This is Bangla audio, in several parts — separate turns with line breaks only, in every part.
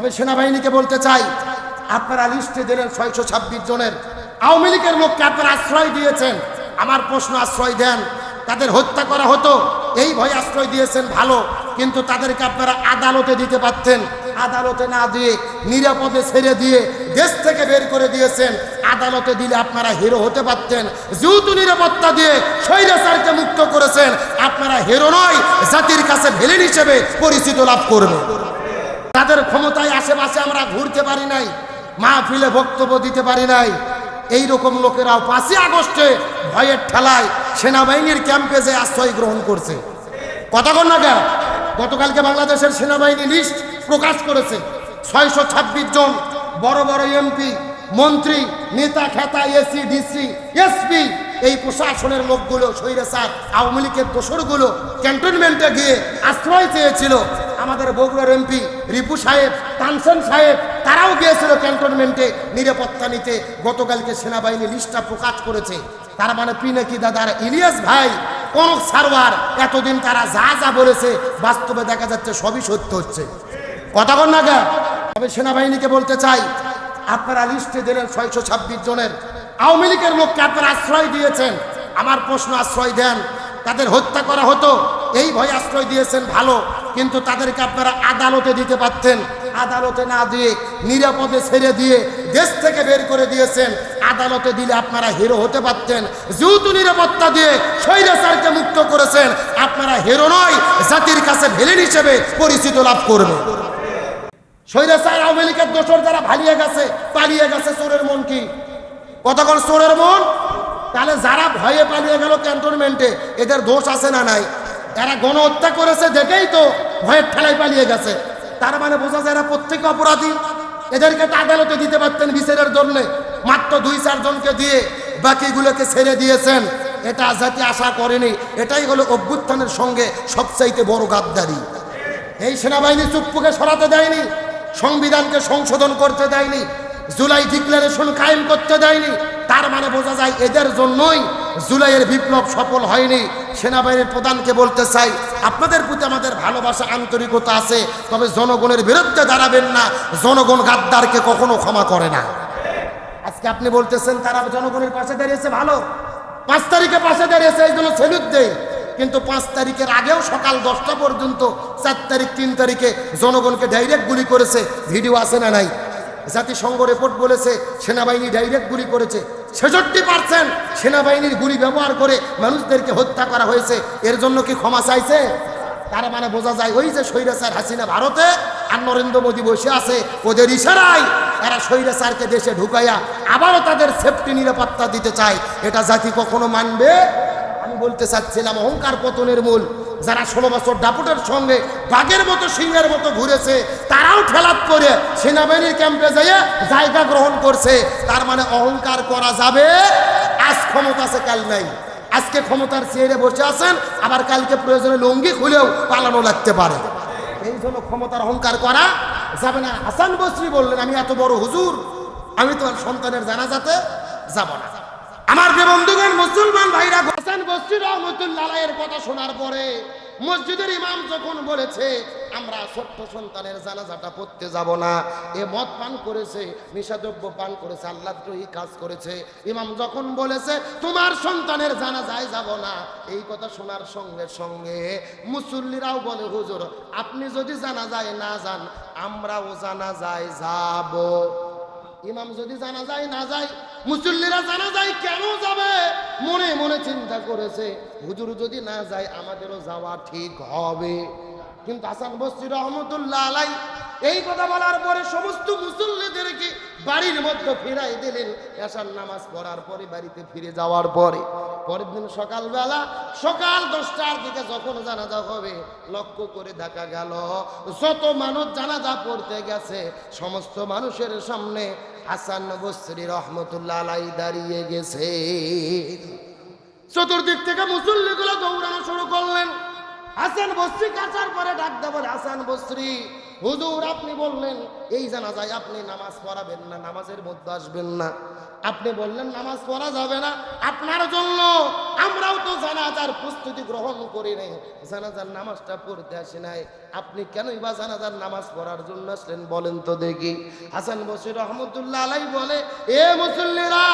তবে সেনাবাহিনীকে বলতে চাই, আপনারা লিস্টে দিলেন ছয়শো ছাব্বিশ জনের। আওয়ামী লীগের লোককে আপনারা আশ্রয় দিয়েছেন। আমার প্রশ্ন, আশ্রয় দেন। তাদের হত্যা করা হতো, এই ভয়ে আশ্রয় দিয়েছেন ভালো, কিন্তু তাদেরকে আপনারা আদালতে দিতে পারতেন। আদালতে না দিয়ে, নিরাপদে ছেড়ে দিয়ে, দেশ থেকে বের করে দিয়েছেন। আদালতে দিলে আপনারা হিরো হতে পারতেন। যেহেতু নিরাপত্তা দিয়ে স্বৈরাচারকে মুক্ত করেছেন, আপনারা হিরো নয়, জাতির কাছে ভেলেন হিসেবে পরিচিত লাভ করবে তাদের ক্ষমতায় আশেপাশে আমরা ঘুরতে পারি নাই, মাহফিলে বক্তব্য দিতে পারি নাই। এই রকম লোকেরাও পাঁচই আগস্টে ভয়ের ঠেলায় সেনাবাহিনীর ক্যাম্পে যে আশ্রয় গ্রহণ করছে। কতক্ষণ না কেন? গতকালকে বাংলাদেশের সেনাবাহিনী লিস্ট প্রকাশ করেছে। ছয়শো ছাব্বিশ জন বড় বড় এমপি, মন্ত্রী, নেতা, খেতা এসি ডিসি এসপি এই প্রশাসনের লোকগুলো স্বৈরাচার আওয়ামী লীগের দোসরগুলো ক্যান্টনমেন্টে গিয়ে আশ্রয় চেয়েছিল। আমাদের বগুড়ার এমপি রিপু সাহেব, তানসেন সাহেব, তারাও গিয়েছিল ক্যান্টনমেন্টে, নিরাপত্তা নিতে। গতকালকে সেনাবাহিনী লিস্টটা প্রকাশ করেছে। তার মানে পিনাকি দাদার ইলিয়াস ভাই কোন সারওয়ার এতদিন তারা যা যা বলেছে, বাস্তবে দেখা যাচ্ছে সবই সত্য হচ্ছে। কতক্ষণ না গা তবে সেনাবাহিনীকে বলতে চাই, আপনারা লিস্টে দিলেন ছয়শো ছাব্বিশ জনের। আওয়ামী লীগের লোককে আপনারা আশ্রয় দিয়েছেন। আমার প্রশ্ন আশ্রয় দেন। তাদের হত্যা করা হতো। এই ভয়ে আশ্রয় দিয়েছেন ভালো। কিন্তু তাদেরকে আপনারা আদালতে দিতে পারতেন। আদালতে না দিয়ে নিরাপদে ছেড়ে দিয়ে দেশ থেকে বের করে দিয়েছেন। আদালতে দিলে আপনারা হিরো হতে পারতেন। যেহেতু নিরাপত্তা দিয়ে স্বৈরাচারকে মুক্ত করেছেন, আপনারা হিরো নয়, জাতির কাছে ভেলেন হিসেবে পরিচিত লাভ করবে স্বৈরাচার আওয়ামী লীগের দোষর যারা ভালিয়ে গেছে, পালিয়ে গেছে চোরের মন কি? কতক্ষণ চোরের মন? তাহলে যারা ভয়ে পালিয়ে গেল ক্যান্টনমেন্টে এদের দোষ আছে না নাই? এরা গণহত্যা করেছে দেখেই তো ভয়ের ঠেলায় পালিয়ে গেছে। তার মানে বোঝা যায় এরা প্রত্যেক অপরাধী এদেরকে আদালতে দিতে পারতেন বিচারের জন্য। মাত্র দুই চারজনকে দিয়ে বাকিগুলোকে ছেড়ে দিয়েছেন। এটা জাতি আশা করেনি। এটাই হলো অভ্যুত্থানের সঙ্গে সবচাইতে বড় গাদ্দারি। এই সেনাবাহিনী চুপ্পুকে সরাতে দেয়নি, সংবিধানকে সংশোধন করতে দেয়নি, জুলাই ডিক্লারেশন কায়েম করতে দেয়নি। তার মানে বোঝা যায় এদের জন্যই জুলাইয়ের বিপ্লব সফল হয়নি, সেনাবাহিনীর প্রধানকে বলতে চাই, আপনাদের প্রতি আমাদের ভালোবাসা, আন্তরিকতা আছে, তবে জনগণের বিরুদ্ধে দাঁড়াবেন না, জনগণ গাদ্দারকে কখনো ক্ষমা করে না। আজকে আপনি বলতেছেন, তারা জনগণের পাশে দাঁড়িয়েছে, ভালো। পাঁচ তারিখে পাশে দাঁড়িয়েছে, এই জন্য সেলুট দেয় কিন্তু পাঁচ তারিখের আগেও সকাল দশটা পর্যন্ত, চার তারিখ, তিন তারিখে জনগণকে ডাইরেক্ট গুলি করেছে, ভিডিও আছে না নাই? জাতিসংঘ রিপোর্ট বলেছে, সেনাবাহিনী ডাইরেক্ট গুলি করেছে। ছেষট্টি পার্সেন্ট সেনাবাহিনীর গুলি ব্যবহার করে মানুষদেরকে হত্যা করা হয়েছে। এর জন্য কি ক্ষমা চাইছে? তার মানে বোঝা যায় ওই যে স্বৈরাচার হাসিনা ভারতে আর নরেন্দ্র মোদী বসে আছে, ওদের ইশারায় এরা স্বৈরাচারকে দেশে ঢুকাইয়া আবারও তাদের সেফটি নিরাপত্তা দিতে চায়। এটা জাতি কখনো মানবে? আমি বলতে চাচ্ছিলাম, অহংকার পতনের মূল। যারা ষোলো বছর ডাপুটের সঙ্গে বাঘের মতো, সিংহের মতো ঘুরেছে, তারাও ঠেলাপ করে সেনাবাহিনীর ক্যাম্পে যেয়ে জায়গা গ্রহণ করছে। তার মানে অহংকার করা যাবে। আজ ক্ষমতা আছে, কাল নাই। আজকে ক্ষমতার চেয়ারে বসে আছেন, আবার কালকে প্রয়োজনে লঙ্গি খুলেও পালানো লাগতে পারে। এই জন্য ক্ষমতার অহংকার করা যাবে না। হাসান বসরি বললেন, আমি এত বড় হুজুর, আমি তোমার সন্তানের জানাজাতে যাব না। আমার যে বন্ধুগণ মুসলমান ভাইরা হাসান বসরি রহমতুল্লাহ এর কথা শোনার পরে মসজিদের ইমাম যখন বলেছে, আমরা ছোট্ট সন্তানের জানাজাটা পড়তে যাব না। এ মদ পান করেছে নিষাদ্রব্য পান করেছে, আল্লাহ আল্লাহদ্রোহী কাজ করেছে। ইমাম যখন বলেছে, তোমার সন্তানের জানাজায় যাব না। এই কথা শোনার সঙ্গে সঙ্গে মুসল্লিরাও বলে, হুজুর, আপনি যদি জানা যায় না যান, আমরাও জানা যায় যাব। ইমাম যদি জানা যায়, না যায়, মুসল্লিরা জানা যায় কেন যাবে? মনে মনে চিন্তা করেছে, হুজুর যদি না যায়, আমাদেরও যাওয়া ঠিক হবে। কিন্তু আসান বস্তি রহমতুল্লাহ আলাই এই কথা বলার পরে সমস্ত মুসল্লিদেরকে বাড়ির মধ্যে ফিরাই দিলেন। এসার নামাজ পড়ার পরে বাড়িতে ফিরে যাওয়ার পরে, পরের দিন সকালবেলা, সকাল দশটার দিকে যখন জানাজা হবে, লক্ষ্য করে দেখা গেল, যত মানুষ জানাজা পড়তে গেছে, সমস্ত মানুষের সামনে হাসান বস্রি রহমতুল্লাহ আলাই দাঁড়িয়ে গেছে। চতুর্দিক থেকে মুসল্লিগুলো দৌড়ানো শুরু করলেন। হাসান বস্রি কাছার পরে ডাক বলে হাসান বস্রি হুজুর, আপনি বললেন, এই জানাজায় আপনি নামাজ পড়াবেন না, নামাজের মধ্যে আসবেন না। আপনি বললেন, নামাজ পড়া যাবে না, আপনার জন্য। আমরাও তো জানাজার প্রস্তুতি গ্রহণ করি নাই, জানাজার নামাজটা পড়তে আসি নাই। আপনি কেনই বা জানাজার নামাজ পড়ার জন্য আসলেন বলেন তো দেখি। হাসান বসির রহমতুল্লাহ আলাই বলে, এ মুসল্লিরা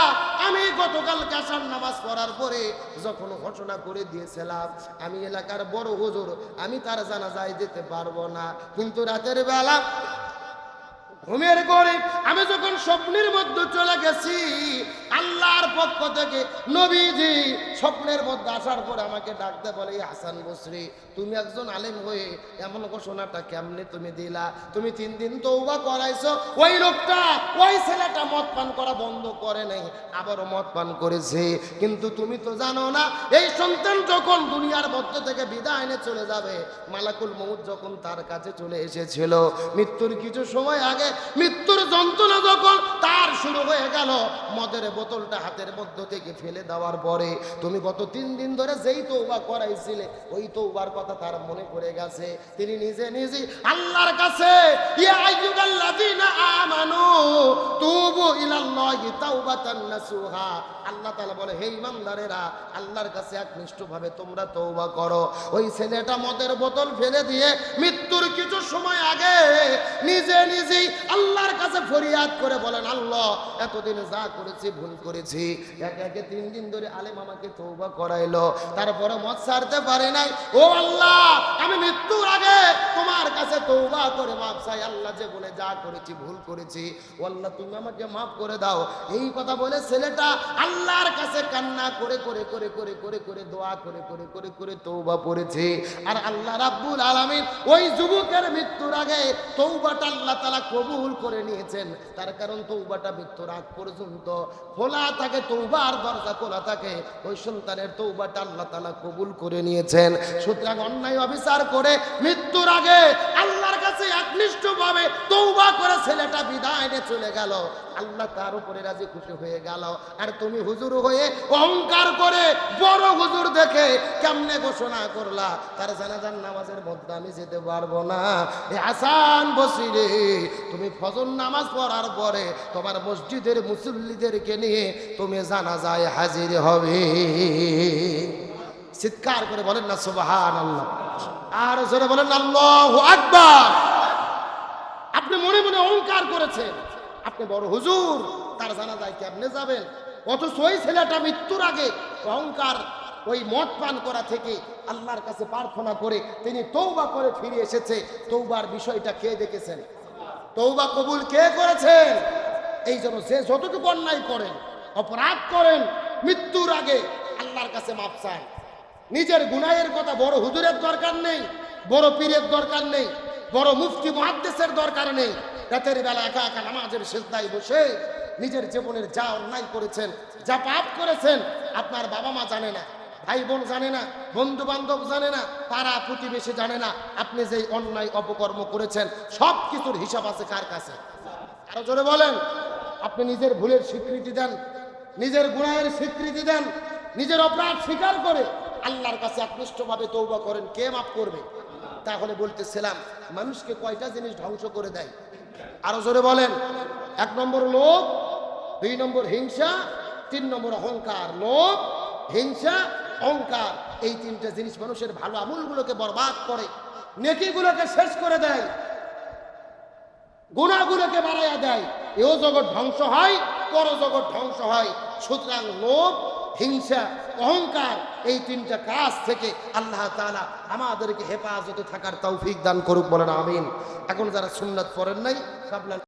কাসার নামাজ পড়ার পরে যখন ঘটনা করে দিয়েছিলাম, আমি এলাকার বড় হুজুর, আমি তার জানাজায় যেতে পারব না। কিন্তু রাতের বেলা ঘুমের করে আমি যখন স্বপ্নের মধ্যে চলে গেছি, আল্লাহর পক্ষ থেকে নবীজি স্বপ্নের মধ্যে আসার পর আমাকে ডাকতে বলে হাসান বসরি, তুমি একজন আলেম হয়ে এমন ঘোষণাটা কেমনে তুমি দিলা? তুমি তিন দিন তৌবা করাইছো, ওই লোকটা, ওই ছেলেটা মদ পান করা বন্ধ করে নাই, আবারও মদ পান করেছে। কিন্তু তুমি তো জানো না, এই সন্তান যখন দুনিয়ার মধ্যে থেকে বিদায় এনে চলে যাবে, মালাকুল মৌত যখন তার কাছে চলে এসেছিল, মৃত্যুর কিছু সময় আগে, মৃত্যুর যন্ত্রণা যখন তার শুরু হয়ে গেল, মদের বোতলটা হাতের মধ্য থেকে ফেলে দেওয়ার পরে, তুমি গত তিন দিন ধরে যেই তৌবা করাইছিলে, ওই তৌবার কথা তার মনে পড়ে গেছে। তিনি নিজে নিজে আল্লাহর কাছে আল্লাহ তাআলা বলে, হে ইমানদারেরা আল্লাহর কাছে তোমরা তৌবা করো। ওই ছেলেটা মদের বোতল ফেলে দিয়ে মৃত্যুর কিছু সময় আগে নিজে নিজেই আল্লাহর কাছে ফরিয়াদ করে বলেন, আল্লাহ, এতদিন যা করেছি, ভুল করেছি। একে একে তিন দিন ধরে আলেম আমাকে তৌবা করাইলো। তারপরে মদ ছাড়তে পারে নাই। ও আল্লাহ, আমি মৃত্যুর আগে তোমার কাছে তৌবা করে মাপ চাই। আল্লাহ যে বলে যা করেছি, ভুল করেছি, ও আল্লাহ, তুমি আমাকে মাফ করে দাও। এই কথা বলে ছেলেটা আল্লাহর কাছে কান্না করে করে করে করে করে করে দোয়া করে করে করে করে তৌবা পড়েছে আর আল্লাহ রাব্বুল আলামিন ওই যুবকের মৃত্যুর আগে তৌবাটা আল্লাহ তাআলা কবুল করে নিয়েছেন। তার কারণ তৌবাটা মৃত্যুর আগ পর্যন্ত খোলা থাকে তৌবার দরজা খোলা থাকে। ওই সন্তানের তৌবাটা আল্লাহ তালা কবুল করে নিয়েছেন। সুতরাং অন্যায় অবিচার করে মৃত্যুর আগে আল্লাহর কাছে একনিষ্ঠভাবে তৌবা করে ছেলেটা বিদায় নিয়ে চলে গেল। আল্লাহ তার উপরে রাজি খুশি হয়ে গেল। আর তুমি হুজুর হয়ে অহংকার করে বড় হুজুর দেখে কেমনে ঘোষণা করলা? তার জানাজার নামাজের মধ্যে আমি যেতে পারব না। এ আসান বসিরে, তুমি ফজর নামাজ পড়ার পরে তোমার মসজিদের মুসল্লিদেরকে নিয়ে তুমি জানাজায় হাজির হবে। চিৎকার করে বলেন না সুবাহান আল্লাহ আর জোরে বলেন আল্লাহ আকবার। আপনি মনে মনে অহংকার করেছেন। আপনি বড় হুজুর, তার জানা যায় কি আপনি যাবেন? অথচ ওই ছেলেটা মৃত্যুর আগে অহংকার, ওই মদ পান করা থেকে আল্লাহর কাছে প্রার্থনা করে তিনি তৌবা করে ফিরে এসেছে। তৌবার বিষয়টা কে দেখেছেন? তৌবা কবুল কে করেছেন? এই জন্য যে যতটুকু অন্যায় করেন, অপরাধ করেন, মৃত্যুর আগে আল্লাহর কাছে মাপ চান। নিজের গুনাহের কথা বড় হুজুরের দরকার নেই, বড় পীরের দরকার নেই, বড় মুফতি মহাদ্দেশের দরকার নেই। রাতের বেলা একা একা নামাজের শেষদায় বসে নিজের জীবনের যা অন্যায় করেছেন, যা পাপ করেছেন, আপনার বাবা মা জানে না, ভাই বোন জানে না বন্ধু বান্ধব জানে না, পাড়া প্রতিবেশী জানে না, আপনি যেই অন্যায় অপকর্ম করেছেন, সব কিছুর হিসাব আছে কার কাছে? আরও জোরে বলেন, আপনি নিজের ভুলের স্বীকৃতি দেন, নিজের গুণায়ের স্বীকৃতি দেন, নিজের অপরাধ স্বীকার করে আল্লাহর কাছে একনিষ্ঠভাবে তৌবা করেন, কে মাফ করবে? তাহলে বলতেছিলাম, মানুষকে কয়টা জিনিস ধ্বংস করে দেয়? আরও জোরে বলেন। এক নম্বর লোভ, দুই নম্বর হিংসা, তিন নম্বর অহংকার। লোভ, হিংসা, অহংকার, এই তিনটা জিনিস মানুষের ভালো আমলগুলোকে বরবাদ করে, নেকিগুলোকে শেষ করে দেয় গুণাগুলোকে বাড়াইয়া দেয়। এও জগৎ ধ্বংস হয় পর জগৎ ধ্বংস হয়। সুতরাং লোভ হিংসা, অহংকার, এই তিনটা কাজ থেকে আল্লাহ তালা আমাদেরকে হেফাজতে থাকার তৌফিক দান করুক বলেন, আমিন। এখন যারা সুন্নাত পড়েন নাই কাবলা